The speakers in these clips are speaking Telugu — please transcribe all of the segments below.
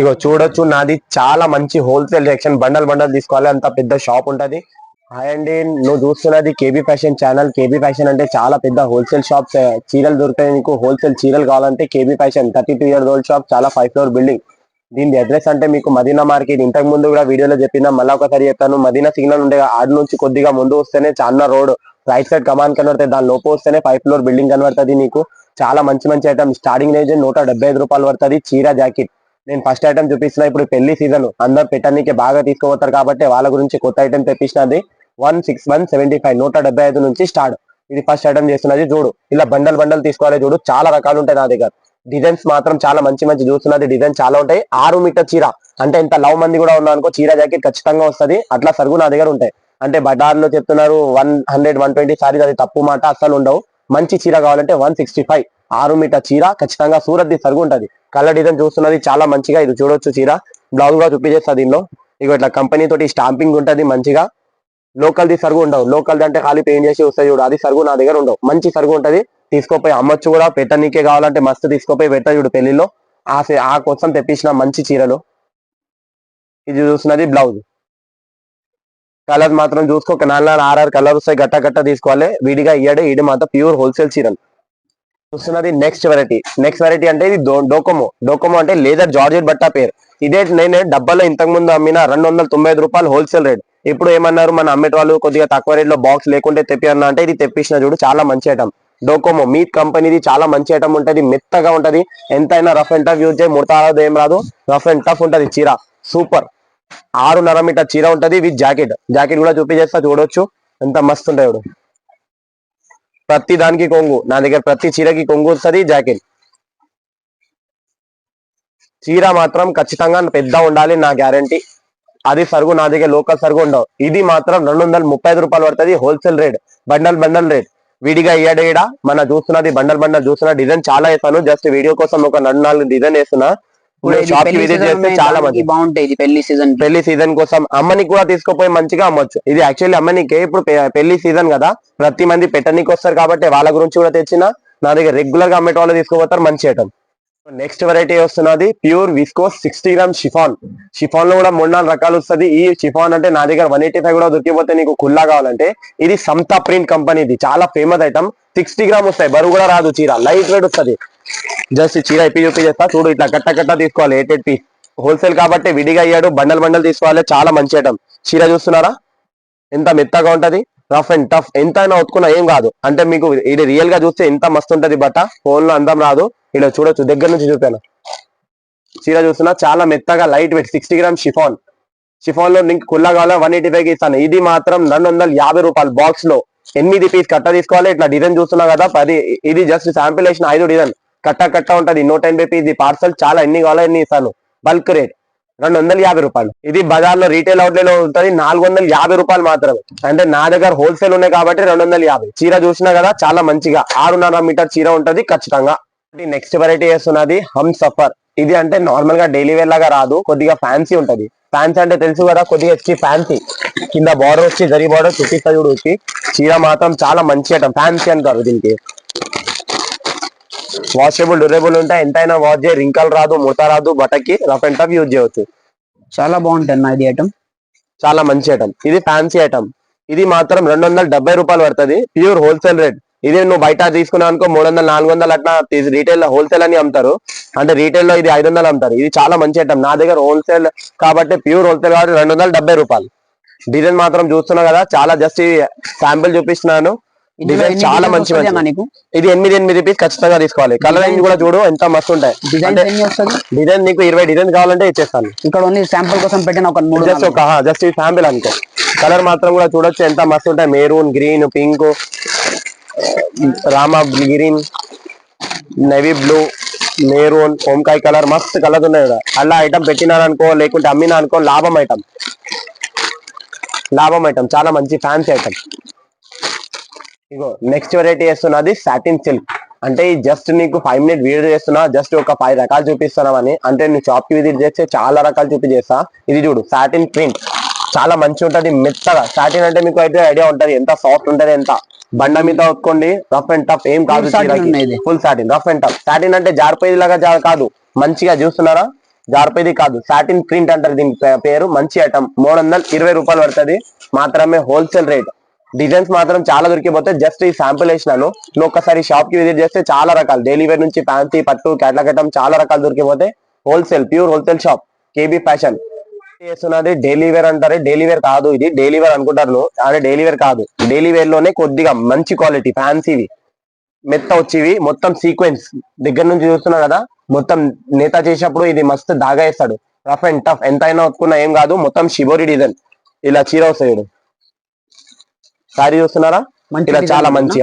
ఇగో చూడొచ్చు నాది చాలా మంచి హోల్సేల్ సెక్షన్ బండల్ బండల్ తీసుకోవాలి అంత పెద్ద షాప్ ఉంటది. హాయ్ అండి నువ్వు చూస్తున్నది KB fashion channel KB fashion అంటే చాలా పెద్ద హోల్సేల్ షాప్ చీరలు దొరుకుతాయి. నీకు హోల్సేల్ చీరలు కావాలంటే KB fashion thirty two year old shop చాలా ఫైవ్ ఫ్లోర్ బిల్డింగ్ దీని అడ్రస్ అంటే మీకు మదీనా మార్కెట్. ఇంతకు ముందు కూడా వీడియోలో చెప్పిన మళ్ళీ ఒకసారి చెప్తాను మదీనా సిగ్నల్ ఉండే ఆడ నుంచి కొద్దిగా ముందు వస్తేనే చాన్నా రోడ్ రైట్ సైడ్ కమాన్ కనబడుతుంది దాని లోపు వస్తేనే ఫైవ్ ఫ్లోర్ బిల్డింగ్ కనబడుతుంది నీకు. చాలా మంచి మంచి ఐటమ్ స్టార్టింగ్ రేంజ్ నూట ఐదు రూపాయలు పడుతుంది చీర జాకెట్ నేను ఫస్ట్ ఐటమ్ చూపిస్తున్నా ఇప్పుడు పెళ్ళి సీజన్ అందరు పెట్టడానికి బాగా తీసుకోపోతారు కాబట్టి వాళ్ళ గురించి కొత్త item తెప్పించినది. One six one seventy five నూట డెబ్బై ఐదు నుంచి స్టార్ట్ ఇది ఫస్ట్ ఐటమ్ చేస్తున్నది చూడు. ఇలా బండల్ బండల్ తీసుకోవాలి చూడు. చాలా రకాలు ఉంటాయి నా దగ్గర. డిజైన్స్ మాత్రం చాలా మంచి మంచి చూస్తున్నది. డిజైన్ చాలా ఉంటాయి. ఆరు మీటర్ చీర. అంటే ఇంత లవ్ మంది కూడా ఉన్నా అనుకో చీర జాకెట్ ఖచ్చితంగా వస్తది. అట్లా సరుగు నా దగ్గర ఉంటాయి. అంటే బజార్లో చెప్తున్నారు one hundred one twenty saris అది తప్పు మాట అస్సలు ఉండవు. మంచి చీర కావాలంటే వన్ సిక్స్టీ ఫైవ్. ఆరు మీటర్ చీర ఖచ్చితంగా సూరత్ సరుగు ఉంటుంది. కలర్ డిజైన్ చూస్తున్నది చాలా మంచిగా ఇది చూడొచ్చు చీర. బ్లౌజ్ కూడా చూపించేస్తా దీనిలో. ఇక ఇట్లా కంపెనీ తోటి స్టాంపింగ్ ఉంటుంది మంచిగా. లోకల్ది సరుగు ఉండవు. లోకల్ అంటే ఖాళీ పెయింట్ చేసి వస్తాయి చూడు. అది సరుగు నా దగ్గర ఉండవు. మంచి సరుగు ఉంటుంది. తీసుకోపోయి అమ్మొచ్చు కూడా. పెట్టనీకే కావాలంటే మస్తు తీసుకోపోయి పెట్ట చూడు పెళ్ళిలో ఆ సే- ఆ కోసం తెప్పించిన మంచి చీరలు. ఇది చూస్తున్నది బ్లౌజ్ కలర్ మాత్రం చూసుకో ఒక నాలుగు ఆర్ఆర్ ఆరు ఆరు కలర్ వస్తాయి గట్ట గట్ట తీసుకోవాలి. విడిగా ఇయ్యడే ఇది మాత్రం ప్యూర్ హోల్సేల్ చీరలు. చూస్తున్నది నెక్స్ట్ వెరైటీ నెక్స్ట్ వెరైటీ అంటే ఇది డోకోమో. డోకోమో అంటే లేదర్ జార్జెట్ బట్టా పేరు. ఇదే నేను డబ్బాలో ఇంతకు ముందు అమ్మిన రెండు వందల తొంభై ఐదు రూపాయలు హోల్సేల్ రేట్. ఇప్పుడు ఏమన్నారు మన అమ్మేట వాళ్ళు కొద్దిగా తక్కువ రేట్లో బాక్స్ లేకుంటే తెప్పి అన్న అంటే ఇది తెప్పించిన చూడు చాలా మంచి ఐటమ్ డోకోమో మీట్ కంపెనీది చాలా మంచి ఐటమ్ ఉంటుంది మెత్తగా ఉంటది. ఎంతైనా రఫ్ అండ్ టఫ్ యూజ్ చేయి ముడత రాదు ఏం రాదు రఫ్ అండ్ టఫ్ ఉంటుంది చీర. సూపర్ ఆరున్నర మీటర్ చీర ఉంటది విత్ జాకెట్. జాకెట్ కూడా చూపించేస్తా చూడొచ్చు. ఎంత మస్తు ఉంటాయి ప్రతి దానికి కొంగు. నా దగ్గర ప్రతి చీరకి కొంగు వస్తుంది జాకెట్. చీర మాత్రం ఖచ్చితంగా పెద్ద ఉండాలి నా గ్యారంటీ. అది సరుగు నా దగ్గర లోకల్ సరుగు ఉండవు. ఇది మాత్రం రెండు వందల ముప్పై ఐదు రూపాయలు పడుతుంది wholesale rate. Bundle bundle rate. విడిగా ఇయ్యడేడ మన చూస్తున్నది బండల్ బండల్ చూస్తున్న డిజైన్ చాలా వేస్తాను. జస్ట్ వీడియో కోసం ఒక రెండు నాలుగు డిజైన్ వేస్తున్నా. షాప్ విజిట్ చేస్తే చాలా మంచి బాగుంటాయి ఇది పెళ్ళి సీజన్ పెళ్ళి సీజన్ కోసం అమ్మనికి కూడా తీసుకుపోయి మంచిగా అమ్మొచ్చు. ఇది యాక్చువల్లీ అమ్మనికే ఇప్పుడు పెళ్ళి సీజన్ కదా. ప్రతి మంది పెట్టనీకి వస్తారు కాబట్టి వాళ్ళ గురించి కూడా తెచ్చిన నా దగ్గర రెగ్యులర్గా అమ్మేట వాళ్ళు తీసుకుపోతారు మంచి ఐటమ్ నెక్స్ట్ వెరైటీ వస్తున్నది pure viscose sixty gram chiffon షిఫాన్లో కూడా మూడు నాలుగు రకాలు వస్తుంది. ఈ షిఫాన్ అంటే నా దగ్గర వన్ ఎయిటీ ఫైవ్ కూడా దొరికిపోతే నీకు కుల్లా కావాలంటే ఇది సంతా ప్రింట్ కంపెనీది చాలా ఫేమస్ ఐటమ్ సిక్స్టీ గ్రామ్ వస్తాయి. బరువు కూడా రాదు చీర. లైట్ వెయిట్ వస్తుంది. జస్ట్ చీర ఇప్పి చూపి చేస్తా. చూడు ఇట్లా కట్ట కట్ట తీసుకోవాలి. ఎయిట్ ఎయిట్ పీస్ హోల్సేల్ కాబట్టి విడిగా అయ్యాడు బండల్ బండల్ తీసుకోవాలి. చాలా మంచి ఐటమ్ చీర చూస్తున్నారా? ఎంత మెత్తగా ఉంటది? రఫ్ అండ్ టఫ్ ఎంత అయినా ఒత్తుకున్నా ఏం కాదు. అంటే మీకు ఇది రియల్గా చూస్తే ఎంత మస్తు ఉంటది బట్ట? ఫోన్లో అందం రాదు. ఇక్కడ చూడొచ్చు దగ్గర నుంచి చూపాను. చీర చూస్తున్నా చాలా మెత్తగా light weight sixty gram chiffon షిఫాన్లో నీకు కుల్లా కావాలా? వన్ ఎయిటీ ఫైవ్ ఇస్తాను. ఇది మాత్రం రెండు వందల యాభై రూపాయలు బాక్స్లో. ఎనిమిది పీస్ కట్ట తీసుకోవాలి. ఇట్లా డిజైన్ చూస్తున్నా కదా పది ఇది జస్ట్ శాంపిల్ వేసిన ఐదు డిజైన్ కట్ట కట్ట ఉంటది. నూట ఎనభై పీస్ ఇది పార్సల్ చాలా ఎన్ని కావాలో ఎన్ని ఇస్తాను? బల్క్ రేట్ రెండు వందల యాభై రూపాయలు. ఇది బజార్లో రీటైల్ అవుట్లెట్లో ఉంటుంది. నాలుగు వందల యాభై రూపాయలు మాత్రమే. అంటే నా దగ్గర హోల్సేల్ ఉన్నాయి కాబట్టి రెండు వందల యాభై. చీర చూసినా కదా చాలా మంచిగా. ఆరున్నర మీటర్ చీర ఉంటది ఖచ్చితంగా. నెక్స్ట్ వెరైటీ చేస్తున్నది హమ్ సఫర్. ఇది అంటే నార్మల్గా డైలీ వేర్ లాగా రాదు కొద్దిగా ఫ్యాన్సీ ఉంటది. ఫ్యాన్సీ అంటే తెలుసు కదా కొద్దిగా వచ్చి ఫ్యాన్సీ కింద బార్డర్ వచ్చి జరి బార్డర్ చూపిస్తా చూడు వచ్చి చీర మాత్రం చాలా మంచి ఐటమ్ ఫ్యాన్సీ అంటారు దీనికి. వాషబుల్ డ్యూరబుల్ ఉంటాయి. ఎంతైనా వాష్ చేయ రింకల్ రాదు ముడత రాదు బట్టకి రఫ్ అండ్ టఫ్ యూజ్ చేయవచ్చు చాలా బాగుంటుంది ఇది ఐటమ్ చాలా మంచి ఐటమ్ ఇది ఫ్యాన్సీ ఐటమ్ ఇది మాత్రం రెండు వందల డెబ్బై రూపాయలు పడుతుంది. ప్యూర్ హోల్సేల్ రేట్ ఇది నువ్వు బయట తీసుకున్నావు అనుకో మూడు వందలు నాలుగు వందలు అట్లా రీటైల్ హోల్సేల్ అని అమ్ముతారు. అంటే రీటైల్లో ఇది ఐదు వందలు అమ్ముతారు. ఇది చాలా మంచి ఐటమ్ నా దగ్గర హోల్సేల్ కాబట్టి ప్యూర్ హోల్సేల్ కాబట్టి రెండు వందల డెబ్బై రూపాయలు. డిజైన్ మాత్రం చూస్తున్నా కదా చాలా జస్ట్ శాంపిల్ చూపిస్తున్నాను. డిజైన్ చాలా మంచి ఇది ఎనిమిది ఎనిమిది పీస్ ఖచ్చితంగా తీసుకోవాలి. కలర్ రేంజ్ కూడా చూడు ఎంత మస్తు ఉంటాయి. డిజైన్ నీకు ఇరవై డిజైన్ కావాలంటే ఇచ్చేస్తాను. ఇక్కడ ఓన్లీ శాంపుల్ కోసం పెట్టిన ఒక మూడు జస్ట్. ఒక జస్ట్ ఈ శాంపిల్ అనుకో. కలర్ మాత్రం కూడా చూడొచ్చు ఎంత మస్తు ఉంటాయి. Maroon green pink Rama green navy blue maroon ఓంకాయ colour మస్తు కలర్స్ ఉన్నాయి కదా. అలా ఐటమ్ పెట్టినారనుకో లేకుంటే అమ్మినా అనుకో లాభం ఐటమ్ లాభం ఐటమ్ చాలా మంచి ఫ్యాన్సీ ఐటమ్ ఇగో నెక్స్ట్ వెరైటీ చేస్తున్నది సాటిన్ సిల్క్ అంటే జస్ట్ నీకు ఫైవ్ మినిట్ వీడియో చేస్తున్నా జస్ట్ ఒక ఫైవ్ రకాలు చూపిస్తున్నామని. అంటే నువ్వు షాప్కి విజిట్ చేస్తే చాలా రకాలు చూపించేస్తా ఇది చూడు సాటిన్ ప్రింట్ చాలా మంచి ఉంటది మెత్తగా. సాటిన్ అంటే మీకు అయితే ఐడియా ఉంటది ఎంత సాఫ్ట్ ఉంటది ఎంత. బండ మీద ఒత్తుకోండి. రఫ్ అండ్ టఫ్ ఏం కాదు. Full satin rough and tough. Satin అంటే జారిపోయేది లాగా కాదు. మంచిగా చూస్తున్నారా? జార్పేది కాదు. సాటిన్ ప్రింట్ అంటారు దీని పేరు. మంచి ఐటమ్ మూడు వందల ఇరవై రూపాయలు పడుతుంది. మాత్రమే హోల్సేల్ రేట్ డిజైన్స్ మాత్రం చాలా దొరికిపోతాయి జస్ట్ ఈ శాంపుల్ వేసినాను. నువ్వు ఒక్కసారి షాప్కి విజిట్ చేస్తే చాలా రకాలు. డైలీ వేర్ నుంచి ఫ్యాన్సీ పట్టు క్యాట్లాగ్ ఐటమ్ చాలా రకాలు దొరికిపోతాయి wholesale pure wholesale shop KB fashion చేస్తున్నది డైలీ వేర్ అంటారు డైలీ వేర్ కాదు ఇది. డైలీ వేర్ అనుకుంటారు నువ్వు. అదే డైలీ వేర్ కాదు. డైలీ వేర్లోనే కొద్దిగా మంచి క్వాలిటీ ఫ్యాన్సీవి మెత్త వచ్చేవి. మొత్తం సీక్వెన్స్ దగ్గర నుంచి చూస్తున్నా కదా మొత్తం నేత చేసేటప్పుడు ఇది మస్తు దాగా వేస్తాడు రఫ్ అండ్ టఫ్ ఎంత అయినా ఒప్పుకున్నా ఏం కాదు. మొత్తం షిబోరి డిజైన్ ఇలా చీర వస్తాయి సారీ చూస్తున్నారా? ఇలా చాలా? మంచి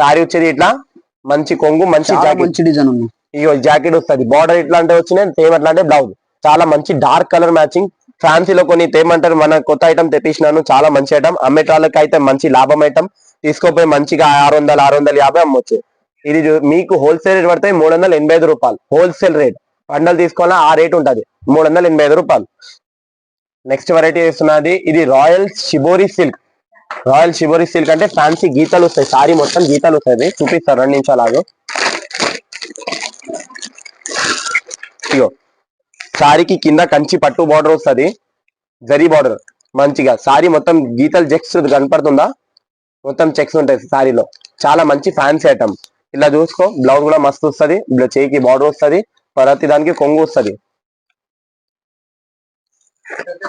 సారీ వచ్చేది ఇట్లా. మంచి కొంగు మంచి జాకెట్ మంచి డిజైన్ ఉంది. ఇగో జాకెట్ వస్తుంది. బార్డర్ ఇట్లా అంటే వచ్చినాయి సేమ్ అట్లా అంటే బ్లౌజ్ చాలా మంచి డార్క్ కలర్ మ్యాచింగ్ ఫ్యాన్సీలో కొన్ని తేమంటారు మన కొత్త ఐటమ్ తెప్పించినాను చాలా మంచి ఐటమ్ అమ్మేటాళ్ళకి అయితే మంచి లాభం ఐటమ్ తీసుకోపోయి మంచిగా ఆరు వందలు ఆరు వందల యాభై అమ్మొచ్చు. ఇది మీకు హోల్సేల్ రేట్ పడితే మూడు వందల ఎనభై ఐదు రూపాయలు. హోల్సేల్ రేట్ బండలు తీసుకోవాలా ఆ రేట్ ఉంటుంది. మూడు వందల ఎనభై ఐదు రూపాయలు. నెక్స్ట్ వెరైటీ వేస్తున్నది ఇది royal shibori silk royal shibori silk అంటే ఫ్యాన్సీ గీతలు వస్తాయి. సారీ మొత్తం గీతలు వస్తాయి. చూపిస్తారు రెండు నిమిషాలు ఇగో సారీకి కింద కంచి పట్టు బార్డర్ వస్తది. జరీ బార్డర్ మంచిగా. సారీ మొత్తం గీతలు చెక్స్ కనపడుతుందా? మొత్తం చెక్స్ ఉంటాయి సారీలో. చాలా మంచి ఫ్యాన్సీ ఐటమ్ ఇలా చూసుకో బ్లౌజ్ కూడా మస్తు వస్తది. చేయికి బార్డర్ వస్తది. ప్రతి దానికి కొంగు వస్తది.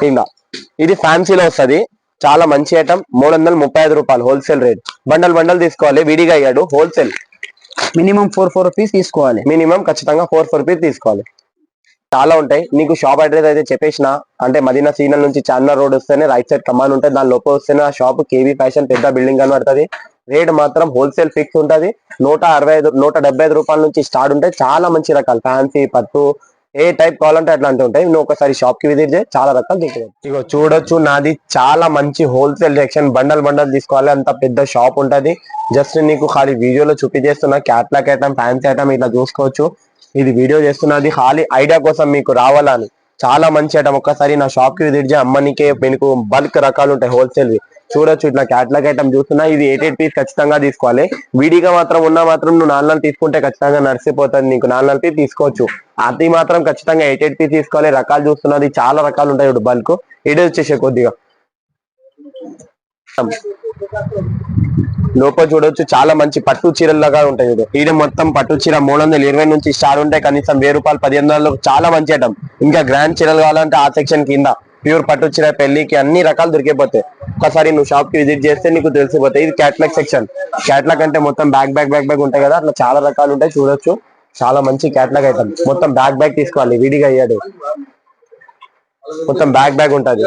ఇంకా. ఇది ఫ్యాన్సీలో వస్తది. చాలా మంచి ఐటమ్ మూడు వందల ముప్పై ఐదు రూపాయలు హోల్సేల్ రేట్ బండల్ బండల్ తీసుకోవాలి. విడిగా అయ్యాడు wholesale minimum four four rupees తీసుకోవాలి. మినిమం ఖచ్చితంగా ఫోర్ ఫోర్ రూపీస్ తీసుకోవాలి. చాలా ఉంటాయి. నీకు షాప్ అడ్రస్ అయితే చెప్పేసిన అంటే మదీనా సీనల్ నుంచి చార్మినార్ రోడ్ వస్తేనే రైట్ సైడ్ కమాన్ ఉంటుంది. దాని లోపల వస్తేనే ఆ షాప్ కేవీ ఫ్యాషన్ పెద్ద బిల్డింగ్ కనబడుతుంది. రేట్ మాత్రం హోల్సేల్ ఫిక్స్ ఉంటది. నూట అరవై ఐదు నూట డెబ్బై ఐదు రూపాయల నుంచి స్టార్ట్ ఉంటాయి. చాలా మంచి రకాలు. ఫ్యాన్సీ పట్టు ఏ టైప్ కావాలంటే అట్లాంటివి ఉంటాయి. నువ్వు ఒకసారి షాప్కి విజిట్ చేయి. చాలా రకాలు తీసుకోవచ్చు ఇగో చూడొచ్చు నాది చాలా మంచి హోల్సేల్ సెక్షన్ బండల్ బండల్ తీసుకోవాలి. అంత పెద్ద షాప్ ఉంటది. జస్ట్ నీకు ఖాళీ వీడియోలో చూపించేస్తున్నా. క్యాట్లాక్ ఐటమ్ ఫ్యాన్సీ ఐటమ్ ఇట్లా చూసుకోవచ్చు. ఇది వీడియో చేస్తున్నది ఖాళీ ఐడియా కోసం మీకు రావాలని. చాలా మంచి ఐటమ్. ఒక్కసారి నా షాప్కి విజిట్ చేయి. అమ్మనికే మీకు బల్క్ రకాలు ఉంటాయి హోల్సేల్ చూడొచ్చు ఇట్లా క్యాట్లాగ్ ఐటమ్ చూస్తున్నా ఇది ఎయిట్ ఎయిట్ పీస్ ఖచ్చితంగా తీసుకోవాలి. విడిగా మాత్రం ఉన్నా మాత్రం నువ్వు నాలుగు నాలుగు తీసుకుంటే ఖచ్చితంగా నడిసిపోతుంది. నీకు నాలుగు నాలుగు పీస్ తీసుకోవచ్చు. అది మాత్రం ఖచ్చితంగా ఎయిట్ ఎయిట్ పీస్ తీసుకోవాలి. రకాలు చూస్తున్నది చాలా రకాలు ఉంటాయి ఇప్పుడు బల్క్ ఇది వచ్చేసే కొద్దిగా. లోపల చూడొచ్చు చాలా మంచి పట్టు చీరల్లాగా ఉంటాయి ఇది. ఇది మొత్తం పట్టు చీర మూడు వందల ఇరవై నుంచి స్టార్ ఉంటాయి కనీసం వెయ్యి రూపాయలు పదిహేను వందలు చాలా మంచి ఐటమ్. ఇంకా గ్రాండ్ చీరలు కావాలంటే ఆ సెక్షన్ కింద ప్యూర్ పట్టు చీర పెళ్ళికి అన్ని రకాలు దొరికిపోతాయి. ఒకసారి నువ్వు షాప్కి విజిట్ చేస్తే నీకు తెలిసిపోతాయి. ఇది క్యాట్లాగ్ సెక్షన్ క్యాట్లాగ్ అంటే మొత్తం బ్యాక్ బ్యాగ్ బ్యాక్ బ్యాగ్ ఉంటాయి కదా అట్లా చాలా రకాలు ఉంటాయి. చూడొచ్చు. చాలా మంచి క్యాట్లాగ్ ఐటమ్ మొత్తం బ్యాక్ బ్యాగ్ తీసుకోవాలి. విడిగా అయ్యాడు మొత్తం బ్యాక్ బ్యాగ్ ఉంటుంది.